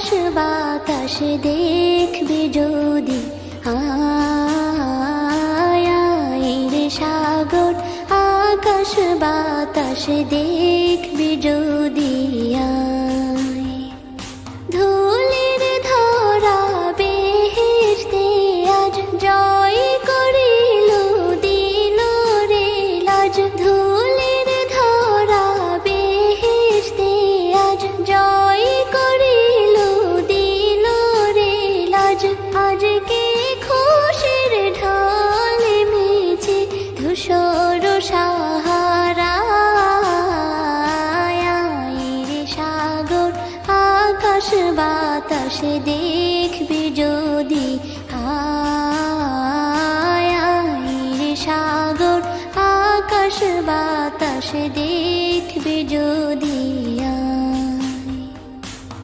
আকাশ বাতাস দেখবি যদি সাগর, আকাশ বাতাস দেখবি যদি ধুলির ধরা বেহেশতে আজ জয় ধুলির ধরা আজ জয় ধূসর সাগর আকাশ বাতাস দেখবি যদি আয়। রে সাগর আকাশ বাতাস দেখবি যদি